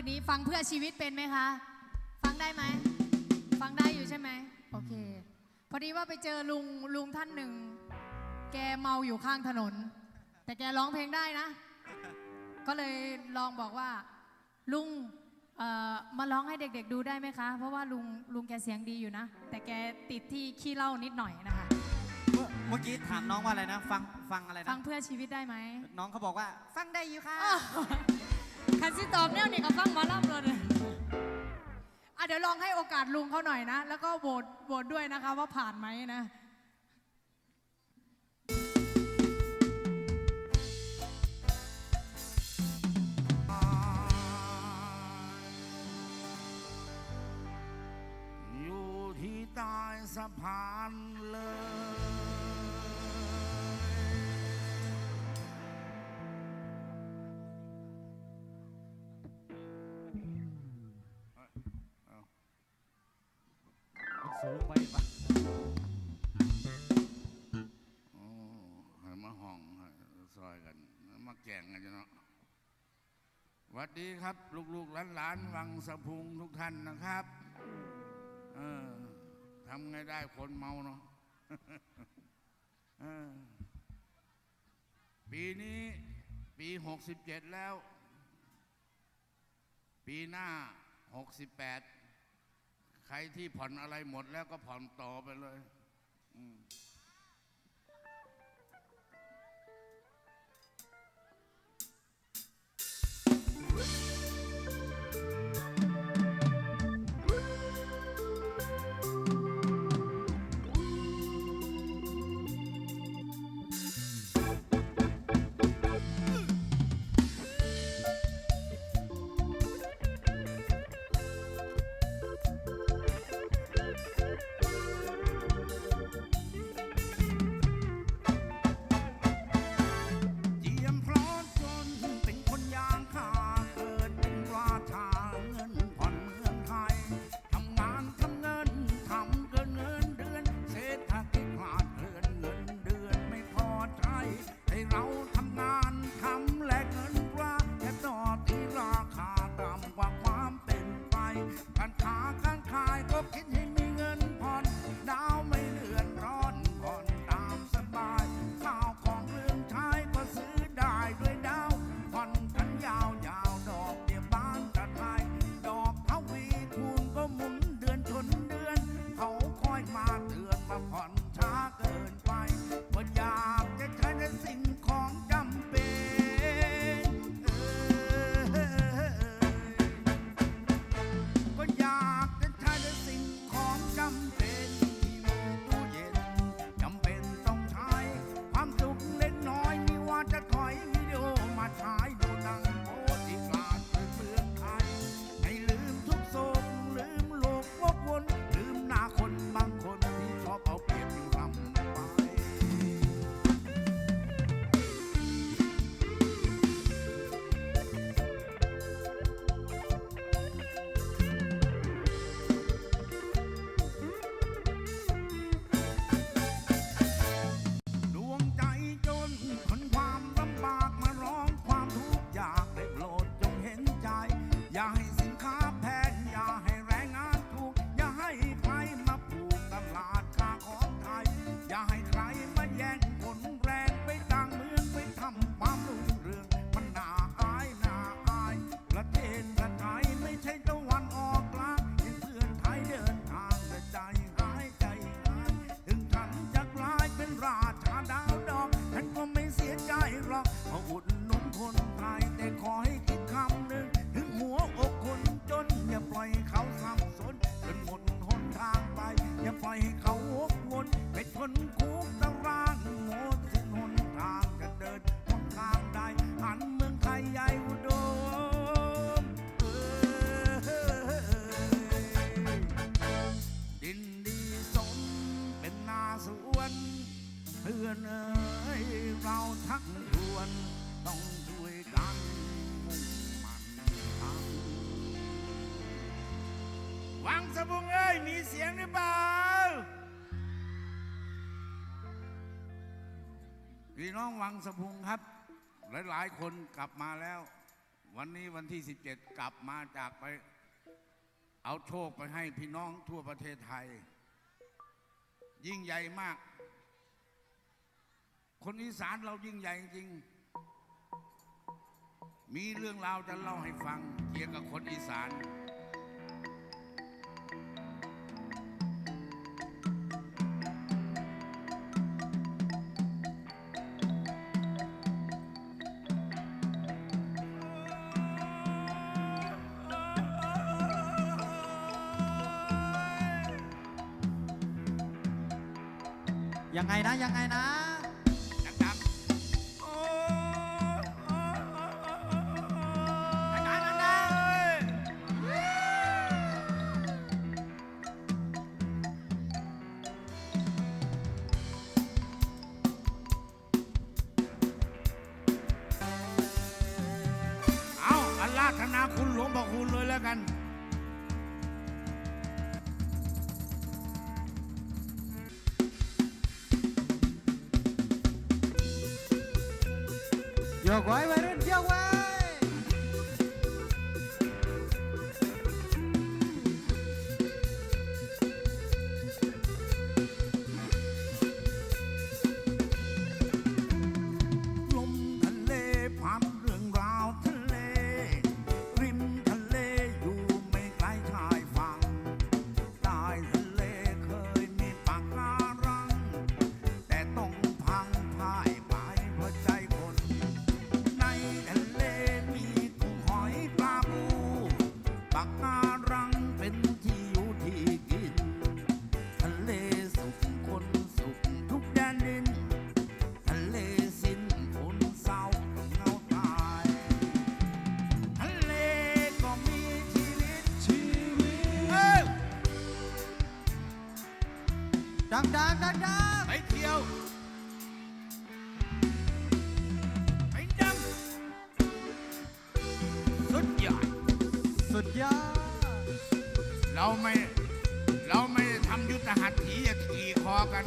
ืนนี้ฟังเพื่อชีวิตเป็นไหมคะ ฟังได้ไหม ฟังได้อยู่ใช่ไหมโอเค พอดีว่าไปเจอลุงลุงท่านหนึ่ง แกเมาอยู่ข้างถนน แต่แกร้องเพลงได้นะ ก็เลยลองบอกว่า ลุงมาร้องให้เด็กๆดูได้ไหมคะ เพราะว่าลุงลุงแกเสียงดีอยู่นะ แต่แกติดที่ขี้เล่านิดหน่อยนะคะ เมื่อกี้ถามน้องว่าอะไรนะ ฟังฟังอะไรนะ ฟังเพื่อชีวิตได้ไหม น้องเขาบอกว่า ฟังได้อยู่ค่ะ คันสิตอบเนี่ยนี่ก็ฟังมาลำเลยอะเดี๋ยวลองให้โอกาสลุงเขาหน่อยนะ แล้วก็โหวตโหวตด้วยนะคะว่าผ่านไหมนะอยู่ที่ใต้สะพาน ลไปปะโอ้ให้มาห้องซอยกัน มาแก่งกันจ้ะเนาะหวัดดีครับ ลูกๆหลานๆวังสะพุงทุกท่านนะครับเออทำไงได้คนเมาเนาะปีนี้ปีหกสิบเจ็ดแล้ว ปีหน้าหกสิบแปด ใครที่ผ่อนอะไรหมดแล้วก็ผ่อนต่อไปเลย อืม พี่น้องวังสะพุงครับ หลายหลายคนกลับมาแล้ว วันนี้วันที่ 17 กลับมาจากไป เอาโชคไปให้พี่น้องทั่วประเทศไทย ยิ่งใหญ่มาก คนอีสานเรายิ่งใหญ่จริง มีเรื่องราวจะเล่าให้ฟังเกี่ยวกับคนอีสาน ยังไงนะยังไงนะ ดังๆโอ้ดังๆดังๆเอาอาราธนาคุณหลวงพ่อคุณเลยแล้วกัน โยกไปากการังเป็นที่อยู่ที่กิน ทะเลสุขคนสุขทุกแดนดิน ทะเลสิ้นคนเศร้าต้องเหงาตาย ทะเลก็มีชีวิตชีวิตเอ้ยดังดังดังดังไปเที่ยว เราไม่ เราไม่ทำยุทธหัตถีจะขี่คอกัน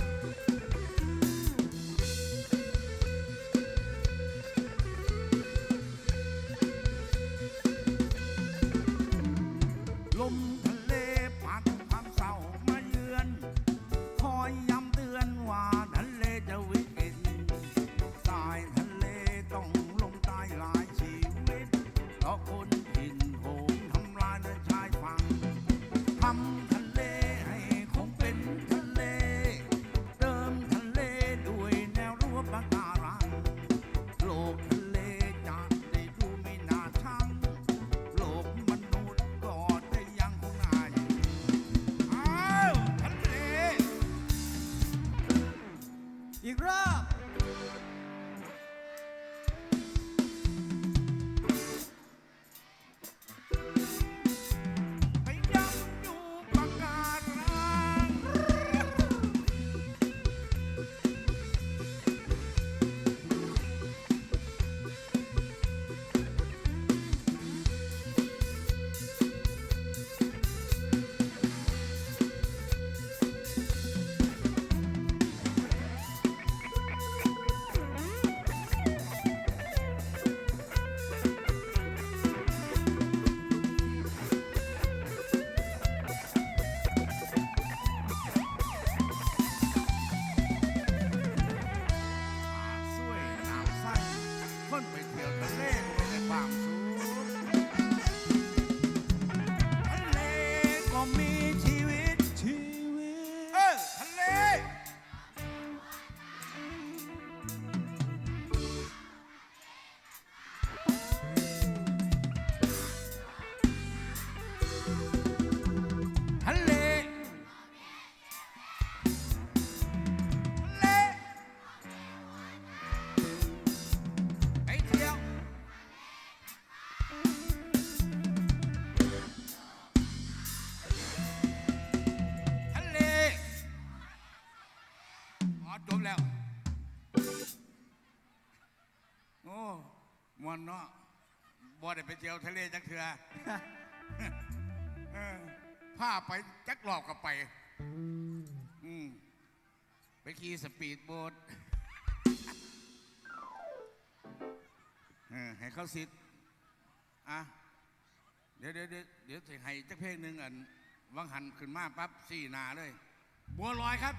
มวนเนาะบ่ได้ไปเที่ยวทะเลจักเถื่อเออผ้าไปจักรอบกับไป อืมไปขี่สปีดโบ๊ทเออให้เขาสิทธิ์อะ เดี๋ยวเดี๋ยวเดี๋ยวเดี๋ยวจะให้จักเพลงหนึ่งอัน วังหันขึ้นมาปั๊บสี่หนาเลย บัวลอยครับ